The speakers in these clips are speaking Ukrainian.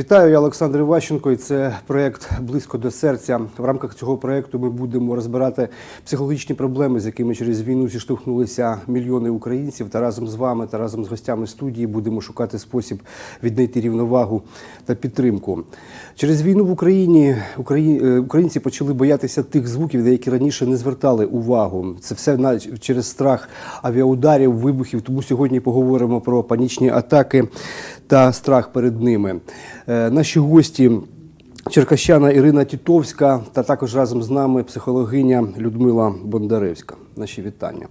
Вітаю, я Олександр Іващенко, і це проект близько до серця. В рамках цього проекту ми будемо розбирати психологічні проблеми, з якими через війну зіштовхнулися мільйони українців. Та разом з вами та разом з гостями студії будемо шукати спосіб віднайти рівновагу та підтримку. Через війну в Україні е, українці почали боятися тих звуків, на які раніше не звертали увагу. Це все через страх авіаударів, вибухів. Тому сьогодні поговоримо про панічні атаки та страх перед ними. Е, Наші гості. Черкащана Ірина Тітовська та також разом з нами психологиня Людмила Бондаревська. Наші вітання.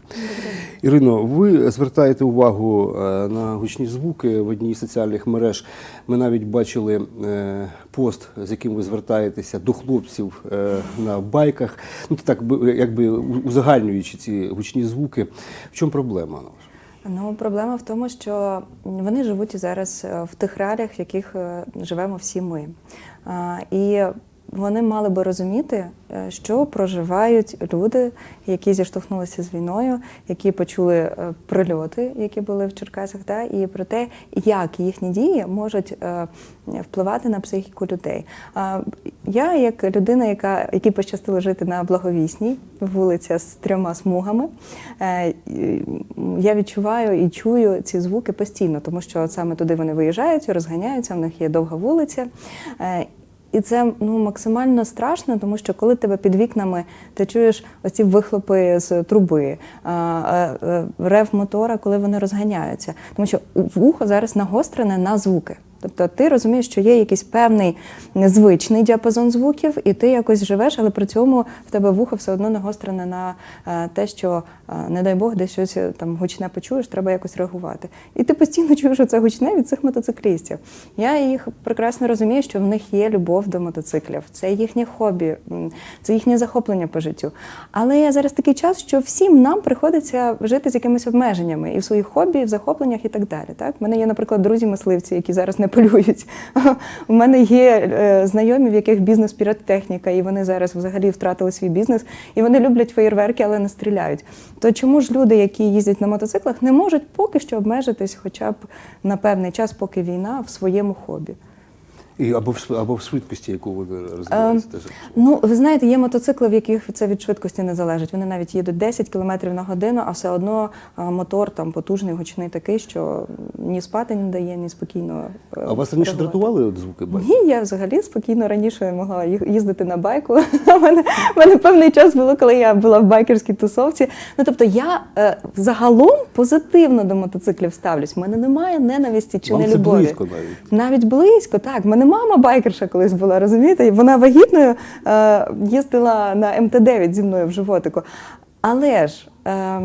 Ірино, ви звертаєте увагу е, на гучні звуки в одній з соціальних мереж. Ми навіть бачили е, пост, з яким ви звертаєтеся до хлопців е, на байках. Ну так би- якби узагальнюючи ці гучні звуки. В чому проблема? Ну, проблема в тому, що вони живуть зараз в тих реаліях, в яких живемо всі ми. І вони мали би розуміти, е, що проживають люди, які зіштовхнулися з війною, які почули е, прильоти, які були в Черкасах, да, і про те, як їхні дії можуть е, впливати на психіку людей. Я, як людина, яка якій пощастило жити на благовісній, вулиця з трьома смугами, я відчуваю і чую ці звуки постійно, тому що саме туди вони виїжджають, розганяються, в них є довга вулиця. І це ну максимально страшно, тому що коли тебе під вікнами ти чуєш оці вихлопи з труби, рев мотора, коли вони розганяються, тому що вухо зараз нагострене на звуки. Тобто ти розумієш, що є якийсь певний незвичний діапазон звуків, і ти якось живеш, але при цьому в тебе вухо все одно нагострене на е, те, що, е, не дай Бог, десь щось е, там гучне почуєш, треба якось реагувати. І ти постійно чуєш це гучне від цих мотоциклістів. Я їх прекрасно розумію, що в них є любов до мотоциклів, це їхнє хобі, це їхнє захоплення по життю. Але зараз такий час, що всім нам приходиться жити з якимись обмеженнями і в своїх хобі, і в захопленнях, і так далі. Так, У мене є, наприклад, друзі-мисливці, які зараз не полюють. У мене є е, знайомі, в яких бізнес піротехніка, і вони зараз взагалі втратили свій бізнес, і вони люблять феєрверки, але не стріляють. То чому ж люди, які їздять на мотоциклах, не можуть поки що обмежитись, хоча б на певний час, поки війна в своєму хобі? І або в або в швидкості, яку ви розвиваєте. теж. Ну, ви знаєте, є мотоцикли, в яких це від швидкості не залежить. Вони навіть їдуть 10 км на годину, а все одно мотор там потужний, гучний такий, що ні спати не дає, ні спокійно. е, А вас раніше дратували от звуки байків? Ні, я взагалі спокійно раніше могла їздити на байку. У мене, мене певний час було, коли я була в байкерській тусовці. Ну тобто я е, загалом позитивно до мотоциклів ставлюсь. У мене немає ненависті чи Вам це нелюбові. близько навіть. Навіть близько, так. Мене мама байкерша колись була, розумієте? Вона вагітною е, їздила на МТ-9 зі мною в животику. Але ж е,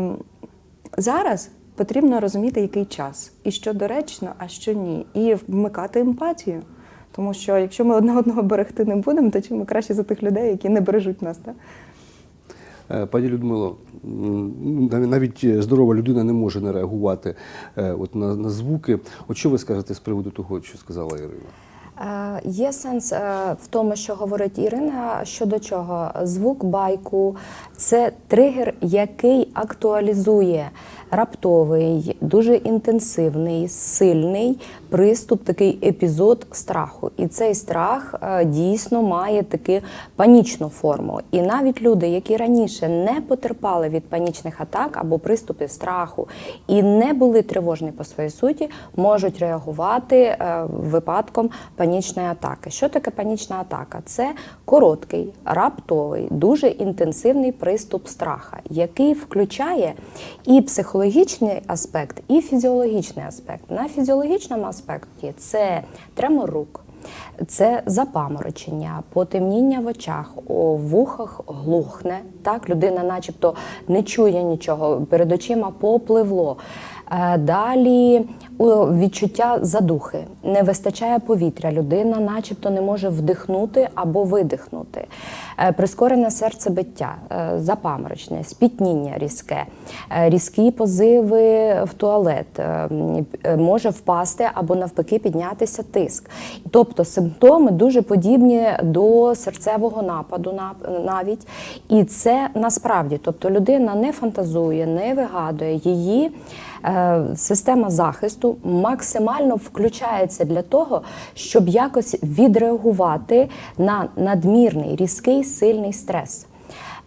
зараз потрібно розуміти, який час, і що доречно, а що ні, і вмикати емпатію. Тому що якщо ми одне одного берегти не будемо, то чим ми краще за тих людей, які не бережуть нас. Так? Е, Пані Людмило, навіть е, здорова людина не може не реагувати е, от на, на звуки. От що ви скажете з приводу того, що сказала Ірина? Е, Є сенс е, в тому, що говорить Ірина. Щодо чого звук байку це тригер, який актуалізує раптовий, дуже інтенсивний, сильний приступ, такий епізод страху. І цей страх е, дійсно має таки панічну форму. І навіть люди, які раніше не потерпали від панічних атак або приступів страху і не були тривожні по своїй суті, можуть реагувати випадком панічної атаки. Що таке панічна атака? Це короткий, раптовий, дуже інтенсивний приступ страха, який включає і психологічний аспект, і фізіологічний аспект. На фізіологічному аспекті це тремор рук. Це запаморочення, потемніння в очах, у вухах глухне. Так, людина, начебто, не чує нічого, перед очима попливло. Е, Далі відчуття задухи, не вистачає повітря. Людина, начебто, не може вдихнути або видихнути. Е, Прискорене серцебиття, е, запаморочне, спітніння різке, різкі позиви в туалет, може впасти або навпаки піднятися тиск. Тобто симптоми дуже подібні до серцевого нападу нав- навіть. І це насправді, тобто людина не фантазує, не вигадує її. Е, система захисту максимально включається для того, щоб якось відреагувати на надмірний різкий сильний стрес.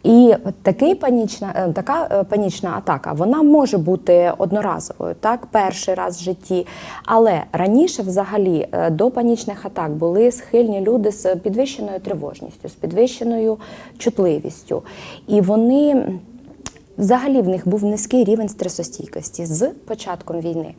І такий панічна, е, така е, панічна атака вона може бути одноразовою, так, перший раз в житті. Але раніше, взагалі, до панічних атак були схильні люди з підвищеною тривожністю, з підвищеною чутливістю. І вони. Взагалі в них був низький рівень стресостійкості з початком війни.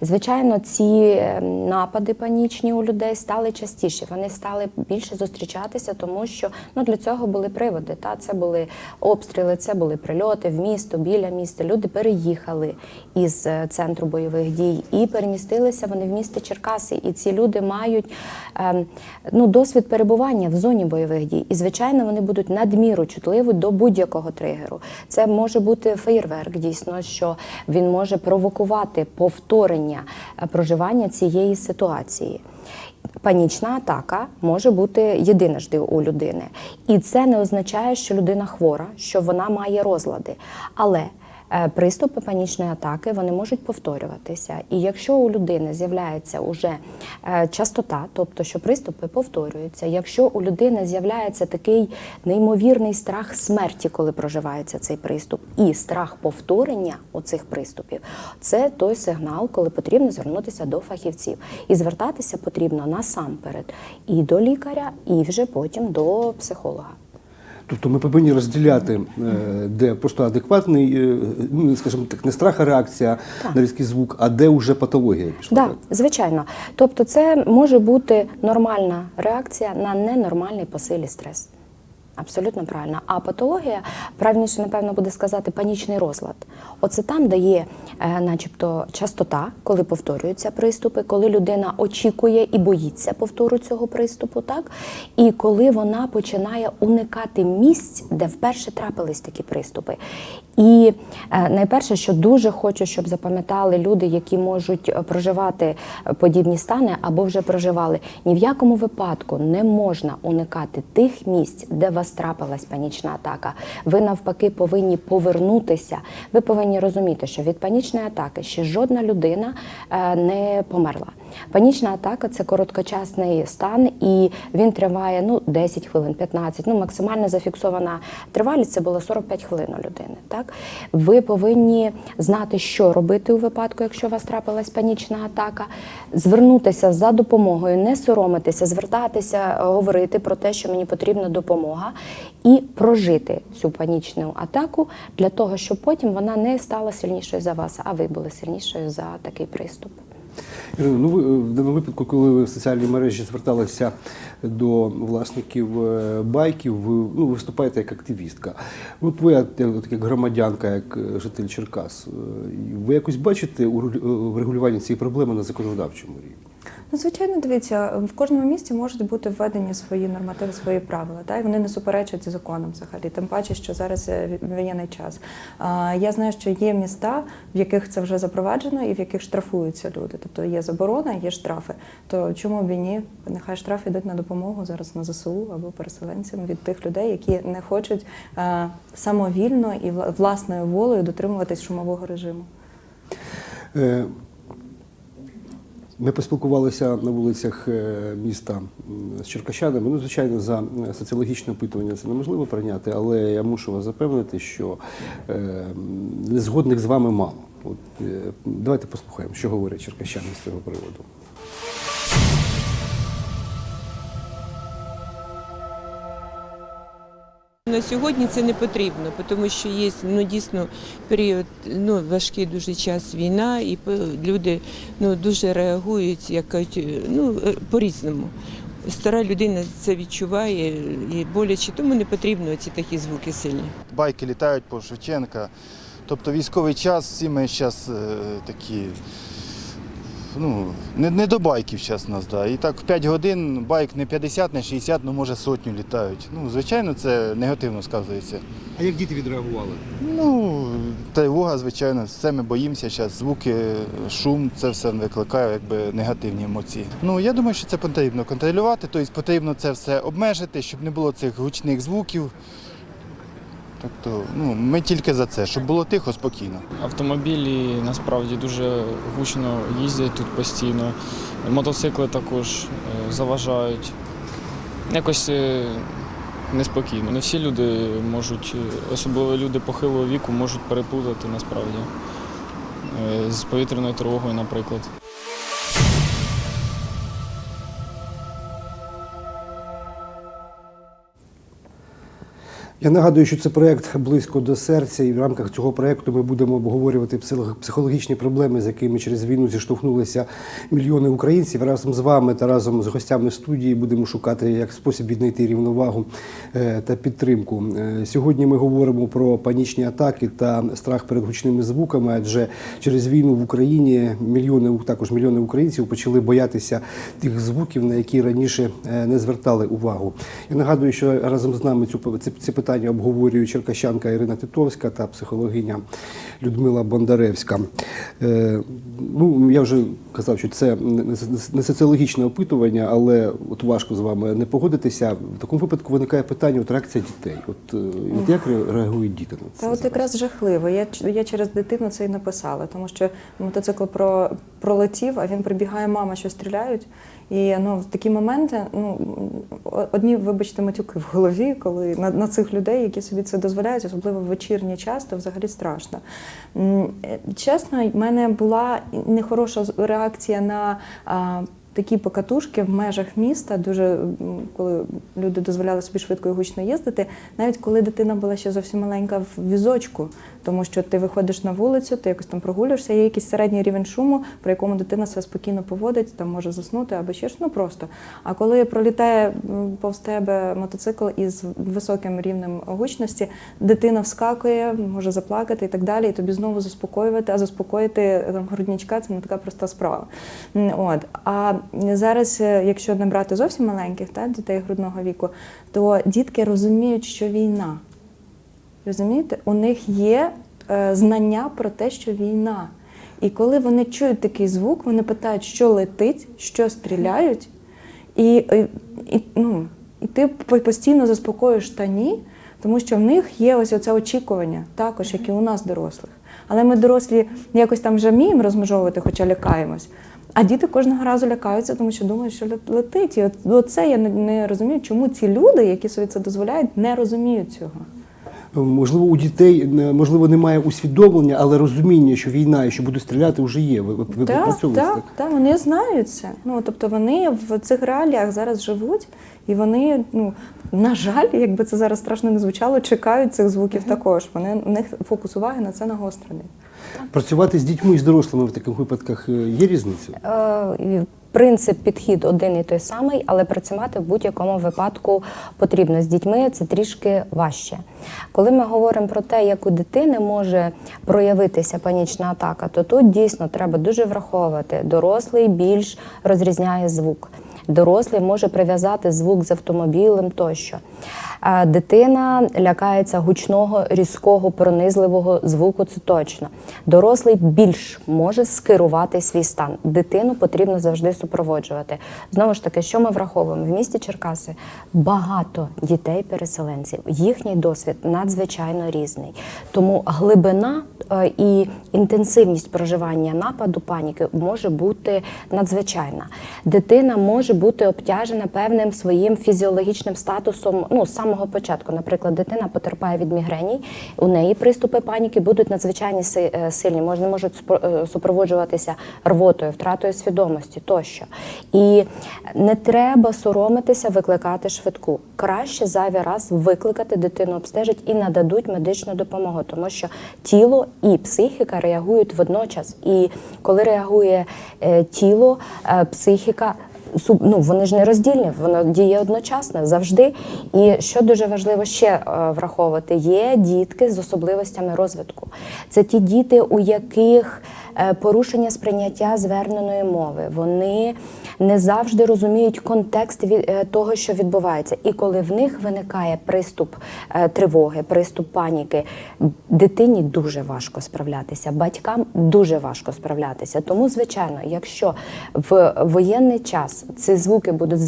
Звичайно, ці е, напади панічні у людей стали частіші. Вони стали більше зустрічатися, тому що ну для цього були приводи. Та це були обстріли, це були прильоти в місто, біля міста. Люди переїхали із е, центру бойових дій і перемістилися вони в місто Черкаси. І ці люди мають ем, ну, досвід перебування в зоні бойових дій. І звичайно, вони будуть надміру чутливі до будь-якого тригеру. Це може бути феєрверк, дійсно, що він може провокувати повторення е, проживання цієї ситуації. Панічна атака може бути єдинажди у людини, і це не означає, що людина хвора, що вона має розлади. Але приступи панічної атаки вони можуть повторюватися. І якщо у людини з'являється уже е, частота, тобто що приступи повторюються, якщо у людини з'являється такий неймовірний страх смерті, коли проживається цей приступ, і страх повторення оцих приступів, це той сигнал, коли потрібно звернутися до фахівців. І звертатися потрібно насамперед і до лікаря, і вже потім до психолога. Тобто ми повинні розділяти, е, де просто адекватний, е, ну скажімо так, не страх, а реакція Так. на різкий звук, а де вже патологія пішла. Так, так? звичайно. Тобто, це може бути нормальна реакція на ненормальний посилі стрес. Абсолютно правильно. А патологія, правильніше, напевно, буде сказати панічний розлад. Оце там, де є, е, начебто, частота, коли повторюються приступи, коли людина очікує і боїться повтору цього приступу, так і коли вона починає уникати місць, де вперше трапились такі приступи. І е, найперше, що дуже хочу, щоб запам'ятали люди, які можуть е, проживати подібні стани або вже проживали, ні в якому випадку не можна уникати тих місць, де у вас трапилась панічна атака. Ви навпаки повинні повернутися. Ви повинні розуміти, що від панічної атаки ще жодна людина е, не померла. Панічна атака це короткочасний стан, і він триває ну 10 хвилин, 15, ну максимально зафіксована тривалість це було 45 хвилин у людини. Так ви повинні знати, що робити у випадку, якщо у вас трапилась панічна атака, звернутися за допомогою, не соромитися, звертатися, говорити про те, що мені потрібна допомога, і прожити цю панічну атаку для того, щоб потім вона не стала сильнішою за вас, а ви були сильнішою за такий приступ. Ну, в даному випадку, коли ви в соціальній мережі зверталися до власників е, байків, ви ну, виступаєте як активістка. От ви, як, як громадянка, як е, житель Черкас, е, ви якось бачите у регулю- врегулюванні цієї проблеми на законодавчому рівні? Ну, звичайно, дивіться, в кожному місті можуть бути введені свої нормативи, свої правила, та, і вони не суперечать законам взагалі, тим паче, що зараз е, воєнний час. А, я знаю, що є міста, в яких це вже запроваджено і в яких штрафуються люди. Тобто є заборона, є штрафи. То чому б і ні? Нехай штрафи йдуть на допомогу зараз на ЗСУ або переселенцям від тих людей, які не хочуть е, самовільно і власною волею дотримуватись шумового режиму. Ми поспілкувалися на вулицях е, міста з черкащанами. Ну, звичайно, за е, соціологічне опитування це неможливо прийняти, але я мушу вас запевнити, що е, незгодних з вами мало. От, давайте послухаємо, що говорять черкащани з цього приводу. На сьогодні це не потрібно, тому що є ну, дійсно період, ну, важкий дуже час війна, і люди ну, дуже реагують як е, ну, е, по-різному. Стара людина це відчуває і боляче, тому не потрібно ці такі звуки сильні. байки літають по Шевченка. Тобто військовий час, всі ми зараз такі, ну, не, не до байків зараз нас, да. І так в 5 годин байк не 50, не 60, ну може сотню літають. Ну, звичайно, це негативно сказується. А як діти відреагували? Ну, тривога, звичайно, все ми боїмося зараз. Звуки, шум, це все викликає якби, негативні емоції. Ну, я думаю, що це потрібно контролювати, тобто потрібно це все обмежити, щоб не було цих гучних звуків. Тобто, ну, ми тільки за це, щоб було тихо, спокійно. Автомобілі насправді дуже гучно їздять тут постійно. Мотоцикли також е, заважають. Якось е, неспокійно. Не всі люди можуть, е, особливо люди похилого віку, можуть переплутати насправді з повітряною тривогою, наприклад. Я нагадую, що це проєкт близько до серця, і в рамках цього проєкту ми будемо обговорювати психологічні проблеми, з якими через війну зіштовхнулися мільйони українців. Разом з вами та разом з гостями студії будемо шукати як спосіб віднайти рівновагу е, та підтримку. Е, Сьогодні ми говоримо про панічні атаки та страх перед гучними звуками, адже через війну в Україні мільйони також мільйони українців почали боятися тих звуків, на які раніше е, не звертали увагу. Я нагадую, що разом з нами цю ці, ці питання обговорює черкащанка Ірина Титовська та психологиня Людмила Бондаревська. Е, ну, я вже казав, що це не- не соціологічне опитування, але от важко з вами не погодитися. В такому випадку виникає питання: от реакція дітей. От, е, от як реагують діти на це? Та от якраз жахливо. Я, я через дитину це і написала, тому що мотоцикл про, пролетів, а він прибігає, мама, що стріляють. І ну, в такі моменти, ну одні, вибачте, матюки в голові, коли на, на цих людей, які собі це дозволяють, особливо в вечірній час, то взагалі страшно. Е, Чесно, в мене була нехороша з- реакція на. Такі покатушки в межах міста, дуже коли люди дозволяли собі швидко і гучно їздити, навіть коли дитина була ще зовсім маленька в візочку, тому що ти виходиш на вулицю, ти якось там прогулюєшся, є якийсь середній рівень шуму, при якому дитина себе спокійно поводить, там може заснути або ще ж, ну просто. А коли пролітає повз тебе мотоцикл із високим рівнем гучності, дитина вскакує, може заплакати і так далі, і тобі знову заспокоювати, а заспокоїти там грудничка це не така проста справа. От. А зараз, е, якщо не брати зовсім маленьких та, дітей грудного віку, то дітки розуміють, що війна. Розумієте, у них є е, знання про те, що війна. І коли вони чують такий звук, вони питають, що летить, що стріляють, і, і, ну, і ти постійно заспокоюєш та ні, тому що в них є ось оце очікування, також, як і у нас дорослих. Але ми дорослі якось там вже вміємо розмежовувати, хоча лякаємось. А діти кожного разу лякаються, тому що думають, що летить. І от, от це я не розумію, чому ці люди, які собі це дозволяють, не розуміють цього. Можливо, у дітей не- можливо немає усвідомлення, але розуміння, що війна і що буде стріляти, вже є. Ви, ви, ви Так, так, так? так, вони знають це. Ну тобто вони в цих реаліях зараз живуть, і вони, ну на жаль, якби це зараз страшно не звучало, чекають цих звуків також. Вони у них фокус уваги на це нагострений. Працювати з дітьми і з дорослими в таких випадках е, є різниця? Принцип, підхід один і той самий, але працювати в будь-якому випадку потрібно. З дітьми це трішки важче. Коли ми говоримо про те, як у дитини може проявитися панічна атака, то тут дійсно треба дуже враховувати. Дорослий більш розрізняє звук. Дорослий може прив'язати звук з автомобілем тощо. Дитина лякається гучного, різкого, пронизливого звуку, це точно. Дорослий більш може скерувати свій стан. Дитину потрібно завжди супроводжувати. Знову ж таки, що ми враховуємо? В місті Черкаси багато дітей-переселенців. Їхній досвід надзвичайно різний. Тому глибина е, і інтенсивність проживання нападу паніки може бути надзвичайна. Дитина може бути обтяжена певним своїм фізіологічним статусом ну, з самого початку. Наприклад, дитина потерпає від мігрені, у неї приступи паніки будуть надзвичайно е, сильні, можна можуть е, супроводжуватися рвотою, втратою свідомості тощо. І не треба соромитися викликати швидку. Краще зайвий раз викликати дитину, обстежить і нададуть медичну допомогу, тому що тіло і психіка реагують водночас. І коли реагує е, тіло, психіка. Ну, вони ж не роздільні, воно діє одночасно завжди. І що дуже важливо ще е, враховувати, є дітки з особливостями розвитку. Це ті діти, у яких порушення сприйняття зверненої мови. Вони не завжди розуміють контекст від е, того, що відбувається. І коли в них виникає приступ е, тривоги, приступ паніки, дитині дуже важко справлятися, батькам дуже важко справлятися. Тому, звичайно, якщо в воєнний час ці звуки будуть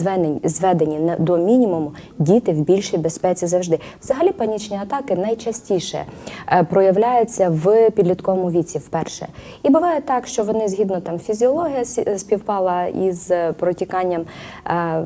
зведені, до мінімуму, діти в більшій безпеці завжди. Взагалі панічні атаки найчастіше е, проявляються в підлітковому віці вперше. І буває так, що вони згідно там фізіологія співпала із е, протіканням. е,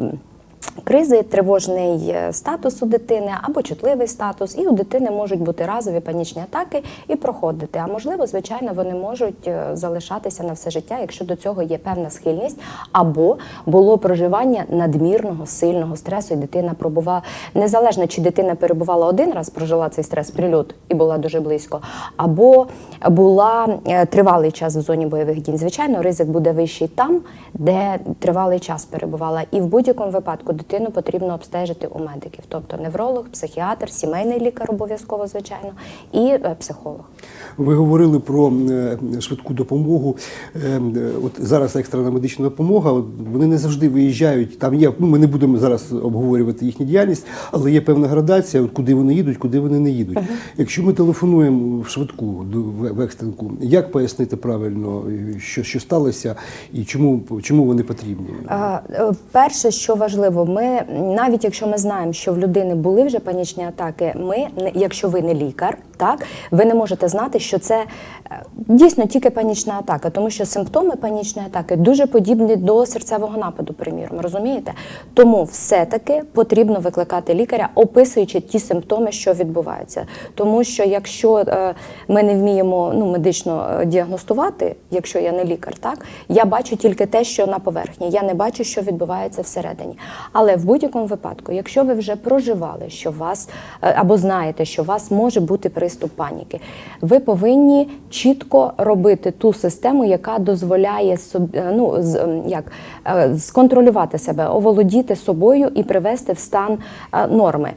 Кризи, тривожний е, статус у дитини або чутливий статус, і у дитини можуть бути разові панічні атаки і проходити. А можливо, звичайно, вони можуть е, залишатися на все життя, якщо до цього є певна схильність, або було проживання надмірного сильного стресу, і дитина пробувала незалежно, чи дитина перебувала один раз, прожила цей стрес прильот і була дуже близько, або була е, тривалий час в зоні бойових дій. Звичайно, ризик буде вищий там, де тривалий час перебувала. І в будь-якому випадку дитину потрібно обстежити у медиків, тобто невролог, психіатр, сімейний лікар обов'язково, звичайно, і е, психолог. Ви говорили про е, швидку допомогу. Е, От зараз екстрена медична допомога. Вони не завжди виїжджають. Там є. Ну ми не будемо зараз обговорювати їхню діяльність, але є певна градація, от куди вони їдуть, куди вони не їдуть. Якщо ми телефонуємо в швидку в екстренку, як пояснити правильно, що, що сталося, і чому чому вони потрібні? А, Перше, що важливо, ми навіть якщо ми знаємо, що в людини були вже панічні атаки, ми, якщо ви не лікар, так ви не можете знати, що це е, дійсно тільки панічна атака, тому що симптоми панічної атаки дуже подібні до серцевого нападу, приміром, розумієте? Тому все-таки потрібно викликати лікаря, описуючи ті симптоми, що відбуваються. Тому що якщо е, ми не вміємо ну, медично е, діагностувати, якщо я не лікар, так я бачу тільки те, що на поверхні, я не бачу, що відбувається всередині. Але в будь-якому випадку, якщо ви вже проживали, що вас е, або знаєте, що у вас може бути приступ паніки, ви повинні чітко робити ту систему, яка дозволяє собі, е, ну як е, сконтролювати себе, оволодіти собою і привести в стан норми.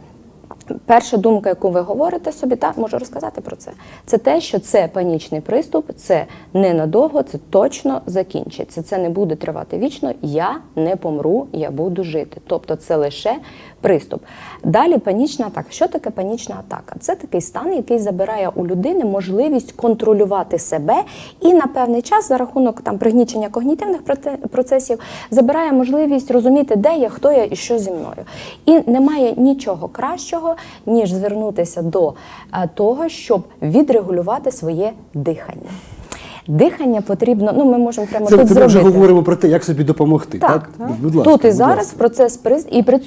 Перша думка, яку ви говорите собі, так можу розказати про це. Це те, що це панічний приступ, це ненадовго, це точно закінчиться. Це не буде тривати вічно. Я не помру, я буду жити. Тобто, це лише приступ. Далі панічна атака. Що таке панічна атака? Це такий стан, який забирає у людини можливість контролювати себе і на певний час за рахунок там пригнічення когнітивних процесів забирає можливість розуміти, де я, хто я і що зі мною. І немає нічого кращого, ніж звернутися до е, того, щоб відрегулювати своє дихання. Дихання потрібно, ну ми можемо прямо Це, тут це ми вже говоримо про те, як собі допомогти. Так, Будь ласка, Тут і будь зараз ласка. процес приз і при,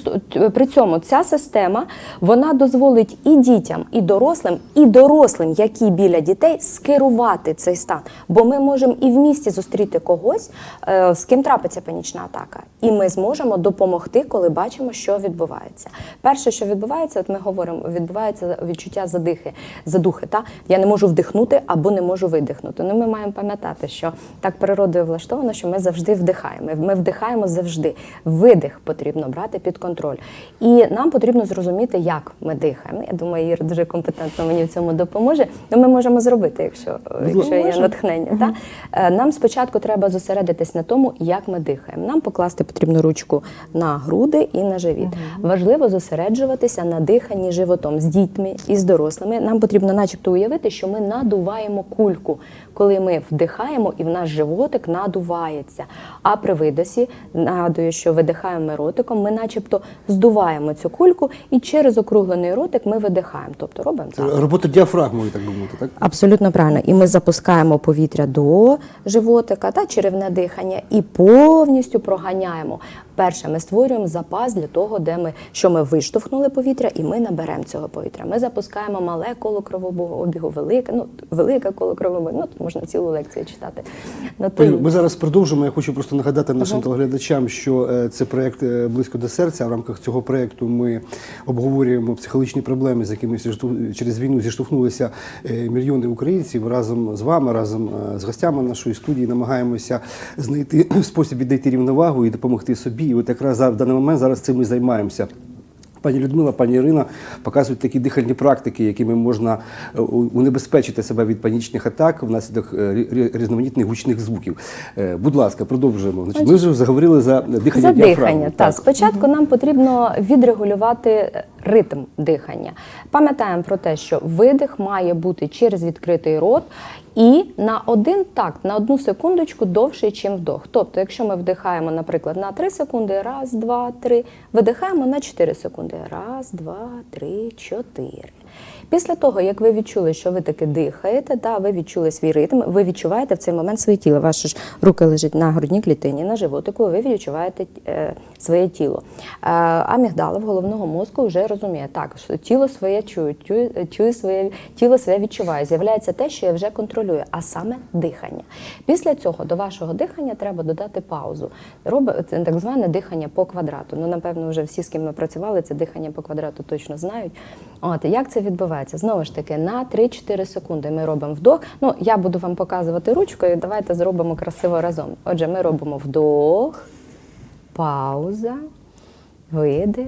при цьому ця система вона дозволить і дітям, і дорослим, і дорослим, які біля дітей, скерувати цей стан. Бо ми можемо і в місті зустріти когось, е, з ким трапиться панічна атака, і ми зможемо допомогти, коли бачимо, що відбувається. Перше, що відбувається, от ми говоримо, відбувається відчуття задихи, задухи. Та я не можу вдихнути або не можу видихнути. Ну, ми маємо пам'ятати, що так природою влаштовано, що ми завжди вдихаємо. Ми вдихаємо завжди. Видих потрібно брати під контроль. І нам потрібно зрозуміти, як ми дихаємо. Я думаю, Іра дуже компетентно мені в цьому допоможе. Ну, ми можемо зробити, якщо, якщо є натхнення. Та? Е, Нам спочатку треба зосередитись на тому, як ми дихаємо. Нам покласти потрібно ручку на груди і на живіт. Важливо зосереджуватися на диханні животом з дітьми і з дорослими. Нам потрібно, начебто, уявити, що ми надуваємо кульку, коли ми вдихаємо і в наш животик надувається. А при видосі нагадую, що видихаємо ротиком, ми начебто здуваємо цю кульку, і через округлений ротик ми видихаємо. Тобто робимо так. Робота діафрагмою, так би мовити, так? Абсолютно правильно. І ми запускаємо повітря до животика та черевне дихання і повністю проганяємо. Перше, ми створюємо запас для того, де ми що ми виштовхнули повітря, і ми наберемо цього повітря. Ми запускаємо мале коло кровообігу, велике, ну велике коло кровообігу. Ну тут можна цілу лекцію читати. Ну, то- Пані, Ми зараз продовжимо. Я хочу просто нагадати нашим телеглядачам, що е, це проект е, близько до серця. В рамках цього проекту ми обговорюємо психологічні проблеми, з якими через війну зіштовхнулися е, мільйони українців. Разом з вами, разом з гостями нашої студії, намагаємося знайти спосіб віднайти рівновагу і допомогти собі. І от якраз в даний момент зараз цим і займаємося. Пані Людмила, пані Ірина показують такі дихальні практики, якими можна е, унебезпечити себе від панічних атак внаслідок е, рі- рі- різноманітних гучних звуків. Е, Будь ласка, продовжуємо. Значить, ми вже заговорили за дихання За діафрагми. дихання. так спочатку нам потрібно відрегулювати ритм дихання. Пам'ятаємо про те, що видих має бути через відкритий рот і на один такт, на одну секундочку довший, ніж вдох. Тобто, якщо ми вдихаємо, наприклад, на 3 секунди, раз, два, три, видихаємо на 4 секунди. Раз, два, три, чотири. Після того, як ви відчули, що ви таки дихаєте, да, ви відчули свій ритм, ви відчуваєте в цей момент своє тіло. Ваші ж руки лежать на грудній клітині, на животику, ви відчуваєте е, своє тіло. Е, амігдала в головного мозку вже розуміє, так, що тіло своє чує, чує своє, тіло своє відчуває. З'являється те, що я вже контролюю, а саме дихання. Після цього до вашого дихання треба додати паузу. Робить так зване дихання по квадрату. Ну, напевно, вже всі, з ким ми працювали, це дихання по квадрату точно знають. От як це відбувається? Знову ж таки, на 3-4 секунди ми робимо вдох. Ну, я буду вам показувати ручкою. Давайте зробимо красиво разом. Отже, ми робимо вдох, пауза, видих,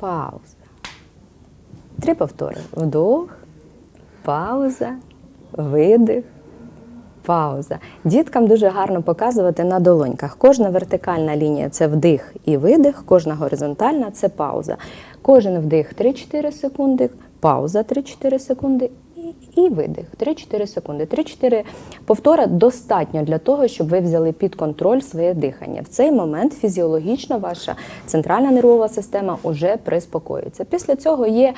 пауза. Три повтори. Вдох, пауза, видих, пауза. Діткам дуже гарно показувати на долоньках. Кожна вертикальна лінія це вдих і видих, кожна горизонтальна це пауза. Кожен вдих 3-4 секунди, пауза 3-4 секунди. і- видих 3-4 секунди. 3-4 повтора достатньо для того, щоб ви взяли під контроль своє дихання. В цей момент фізіологічно ваша центральна нервова система вже приспокоїться. Після цього є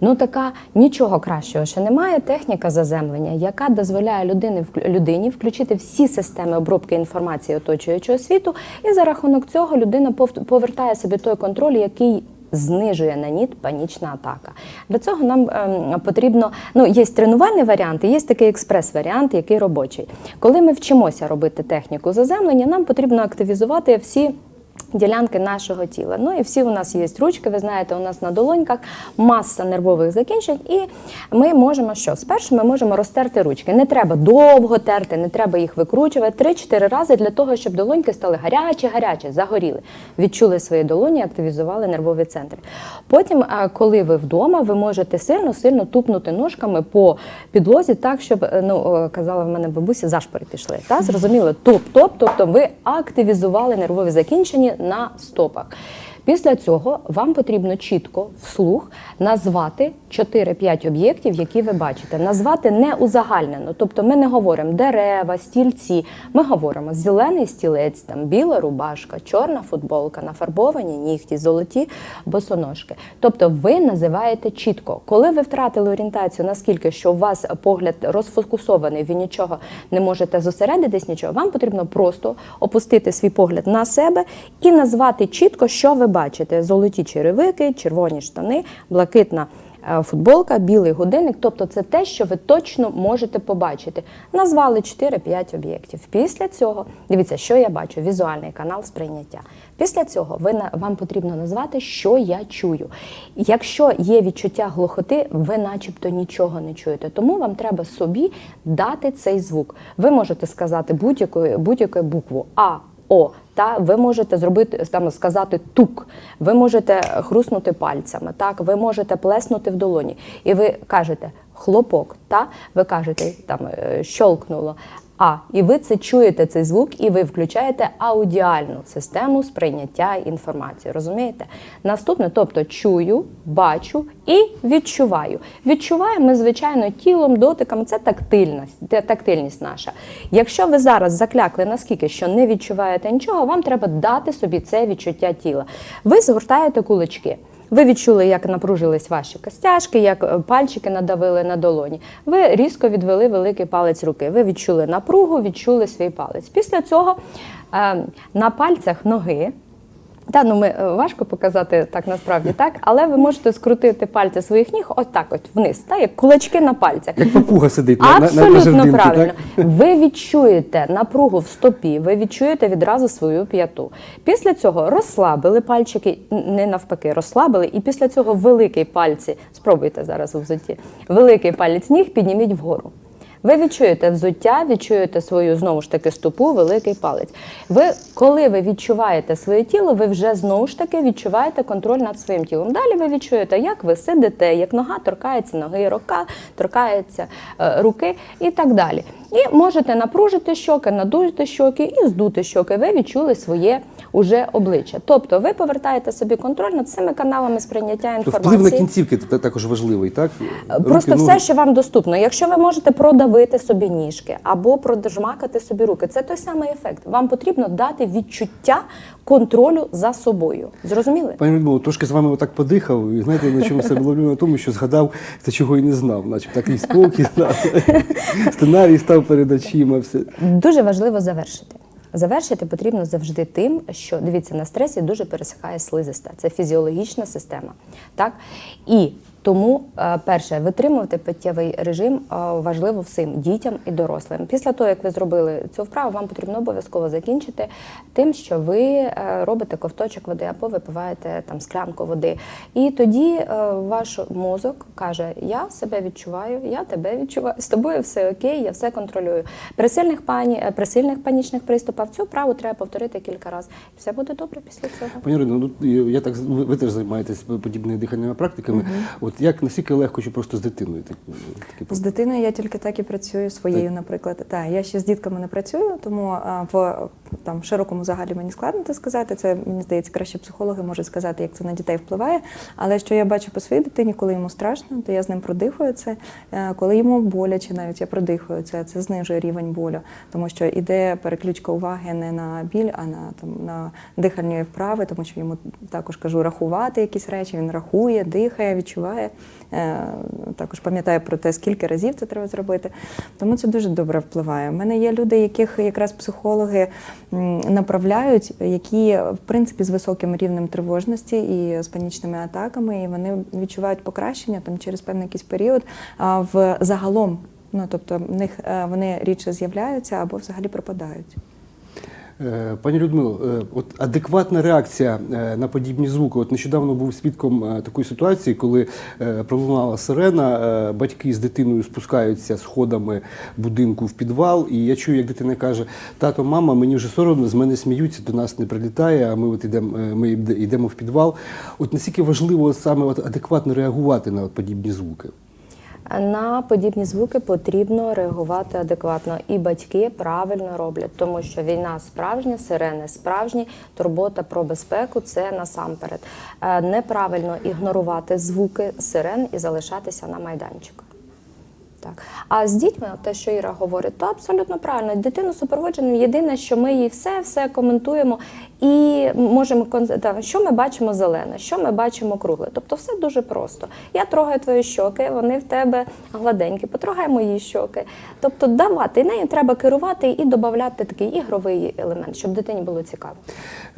Ну така нічого кращого ще немає. Техніка заземлення, яка дозволяє людини людині включити всі системи обробки інформації оточуючого світу, і за рахунок цього людина пов- повертає собі той контроль, який. Знижує на ніт панічна атака. Для цього нам ем, потрібно ну є тренувальний варіант, і є такий експрес-варіант, який робочий. Коли ми вчимося робити техніку заземлення, нам потрібно активізувати всі ділянки нашого тіла. Ну і всі у нас є ручки, ви знаєте, у нас на долоньках маса нервових закінчень, і ми можемо що? Спершу ми можемо розтерти ручки. Не треба довго терти, не треба їх викручувати. 3-4 рази для того, щоб долоньки стали гарячі-гарячі, загоріли. Відчули свої долоні, активізували нервові центри. Потім, коли ви вдома, ви можете сильно-сильно тупнути ножками по підлозі, так, щоб, е, ну, казала в мене бабуся, зашпори пішли. Та? Зрозуміло? Топ-топ, тобто ви активізували нервові закінчення на стопах. Після цього вам потрібно чітко вслух назвати 4-5 об'єктів, які ви бачите. Назвати не узагальнено. Тобто ми не говоримо дерева, стільці. Ми говоримо зелений стілець, там біла рубашка, чорна футболка, нафарбовані нігті, золоті босоножки. Тобто ви називаєте чітко. Коли ви втратили орієнтацію, наскільки що у вас погляд розфокусований, ви нічого не можете зосередитись, нічого, вам потрібно просто опустити свій погляд на себе і назвати чітко, що ви бачите: золоті черевики, червоні штани, блакитна. е, Футболка, білий годинник, тобто це те, що ви точно можете побачити. Назвали 4-5 об'єктів. Після цього, дивіться, що я бачу, візуальний канал сприйняття. Після цього ви вам потрібно назвати, що я чую. Якщо є відчуття глухоти, ви начебто нічого не чуєте. Тому вам треба собі дати цей звук. Ви можете сказати будь-яку будь-яку букву А. О, та ви можете зробити там сказати тук, ви можете хруснути пальцями, так ви можете плеснути в долоні, і ви кажете хлопок, та ви кажете там е, щолкнуло. А, і ви це чуєте цей звук, і ви включаєте аудіальну систему сприйняття інформації. Розумієте? Наступне, тобто чую, бачу і відчуваю. Відчуваємо ми, звичайно, тілом, дотиком. Це тактильність, тактильність наша. Якщо ви зараз заклякли наскільки, що не відчуваєте нічого, вам треба дати собі це відчуття тіла. Ви згортаєте кулачки. Ви відчули, як напружились ваші костяшки, як е, пальчики надавили на долоні. Ви різко відвели великий палець руки. Ви відчули напругу, відчули свій палець. Після цього е, на пальцях ноги. Та ну ми е, важко показати так насправді так, але ви можете скрутити пальці своїх ніг ось так, от вниз, та як кулачки на пальцях. Як папуга сидить на, на, на правильно. так? Ви відчуєте напругу в стопі, ви відчуєте відразу свою п'яту. Після цього розслабили пальчики, не навпаки, розслабили, і після цього великий пальці, спробуйте зараз у взутті, великий палець ніг підніміть вгору. Ви відчуєте взуття, відчуєте свою знову ж таки стопу, великий палець. Ви, коли ви відчуваєте своє тіло, ви вже знову ж таки відчуваєте контроль над своїм тілом. Далі ви відчуєте, як ви сидите, як нога торкається ноги, рука торкається е, руки і так далі. І можете напружити щоки, надути щоки і здути щоки. Ви відчули своє уже обличчя. Тобто ви повертаєте собі контроль над цими каналами сприйняття інформації. вплив на кінцівки також важливий, так? Просто Руки, все, ноги. що вам доступно. Якщо ви можете продавити собі ніжки або продержмакати собі руки, це той самий ефект. Вам потрібно дати відчуття контролю за собою. Зрозуміли? Пані Людмило, трошки з вами отак подихав, і знаєте, на чому себе ловлю на тому, що згадав те, чого і не знав. Наче такий спокій, знав. сценарій став перед очима. Все. Дуже важливо завершити. Завершити потрібно завжди тим, що дивіться, на стресі дуже пересихає слизиста. Це фізіологічна система. Так? І тому, е, перше, витримувати питтєвий режим е, важливо всім дітям і дорослим. Після того, як ви зробили цю вправу, вам потрібно обов'язково закінчити тим, що ви е, робите ковточок води або випиваєте там склянку води. І тоді ваш мозок каже: Я себе відчуваю, я тебе відчуваю, з тобою все окей, я все контролюю. При сильних пані, при сильних панічних приступах цю вправу треба повторити кілька разів. Все буде добре після цього. Пані Ірино, ну я так ви, ви теж займаєтесь подібними дихальними практиками. От як наскільки легко чи просто з дитиною так, такі З дитиною я тільки так і працюю своєю, наприклад. Так, я ще з дітками не працюю, тому а, в там широкому загалі мені складно це сказати. Це мені здається, краще психологи можуть сказати, як це на дітей впливає. Але що я бачу по своїй дитині, коли йому страшно, то я з ним продихую це. Е, Коли йому боляче, навіть я продихую це, це знижує рівень болю, тому що іде переключка уваги не на біль, а на там на дихальні вправи, тому що йому також кажу рахувати якісь речі. Він рахує, дихає, відчуває. Е, Також пам'ятає про те, скільки разів це треба зробити. Тому це дуже добре впливає. У мене є люди, яких якраз психологи направляють, які в принципі з високим рівнем тривожності і з панічними атаками, і вони відчувають покращення там через певний якийсь період. А в загалом, ну тобто, в них е, вони рідше з'являються або взагалі пропадають. Е, Пані Людмило, е, от адекватна реакція е, на подібні звуки. От нещодавно був свідком такої ситуації, коли пролунала сирена, батьки з дитиною спускаються сходами будинку в підвал, і я чую, як дитина каже: тато, мама, мені вже соромно, з мене сміються, до нас не прилітає, а ми от ідемо, е, ми йдемо в підвал. От наскільки важливо саме от адекватно реагувати на от подібні звуки? На подібні звуки потрібно реагувати адекватно, і батьки правильно роблять, тому що війна справжня, сирени справжні, турбота про безпеку це насамперед. Е, Неправильно ігнорувати звуки сирен і залишатися на майданчику. Так. А з дітьми, те, що Іра говорить, то абсолютно правильно. Дитину супроводжуємо. Єдине, що ми їй все, все коментуємо і можемо та, що ми бачимо зелене, що ми бачимо кругле. Тобто все дуже просто. Я трогаю твої щоки, вони в тебе гладенькі, потрогай мої щоки. Тобто давати нею треба керувати і додати такий ігровий елемент, щоб дитині було цікаво.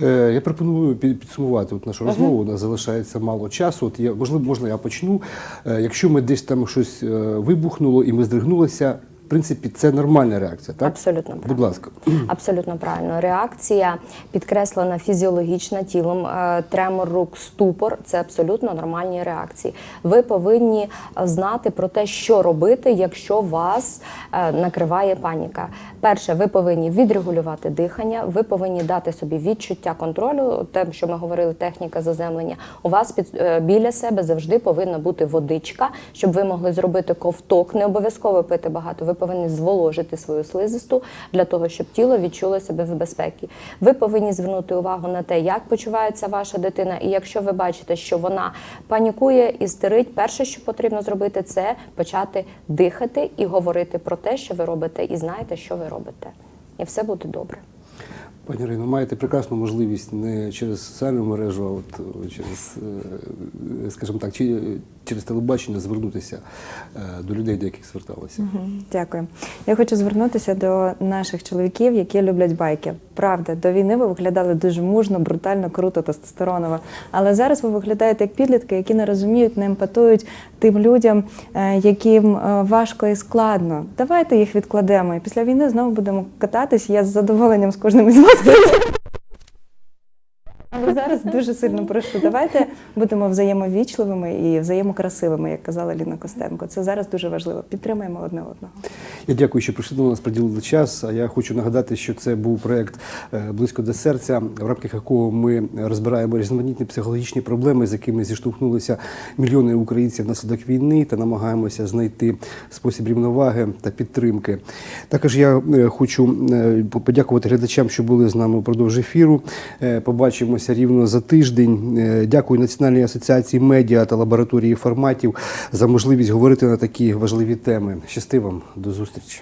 Е, Я пропоную підсумувати от нашу розмову. У нас залишається мало часу. От я можливо, можна я почну. Е, Якщо ми десь там щось е, вибухнуло і ми здригнулися, в принципі, це нормальна реакція, так? Абсолютно правильно. Будь ласка. Абсолютно правильно. Реакція підкреслена фізіологічна тілом, е, тремор рук, ступор це абсолютно нормальні реакції. Ви повинні знати про те, що робити, якщо вас е, накриває паніка. Перше, ви повинні відрегулювати дихання, ви повинні дати собі відчуття контролю, те, що ми говорили, техніка заземлення. У вас під е, біля себе завжди повинна бути водичка, щоб ви могли зробити ковток. Не обов'язково пити багато. Ви повинні зволожити свою слизисту для того, щоб тіло відчуло себе в безпеці. Ви повинні звернути увагу на те, як почувається ваша дитина, і якщо ви бачите, що вона панікує і стерить, перше, що потрібно зробити, це почати дихати і говорити про те, що ви робите, і знаєте, що ви робите. І все буде добре. Пані Ірино, маєте прекрасну можливість не через соціальну мережу, а от е, через, е, скажімо так, чи через телебачення звернутися е, до людей, до яких зверталися. Дякую. Я хочу звернутися до наших чоловіків, які люблять байки. Правда, до війни ви виглядали дуже мужно, брутально, круто, тестостероново. Але зараз ви виглядаєте як підлітки, які не розуміють, не емпатують тим людям, е, яким е, важко і складно. Давайте їх відкладемо. І після війни знову будемо кататись. Я з задоволенням з кожним із вас. Зараз дуже сильно прошу. Давайте будемо взаємовічливими і взаємокрасивими, як казала Ліна Костенко. Це зараз дуже важливо. Підтримаємо одне одного. Я дякую, що прийшли до нас, приділили час. А я хочу нагадати, що це був проект е, близько до серця, в рамках якого ми розбираємо різноманітні психологічні проблеми, з якими зіштовхнулися мільйони українців внаслідок війни, та намагаємося знайти спосіб рівноваги та підтримки. Також я е, хочу е, подякувати глядачам, що були з нами впродовж ефіру. Побачимося рівно за тиждень. Е, Дякую Національній асоціації медіа та лабораторії форматів за можливість говорити на такі важливі теми. Щасти вам, до зустрічі.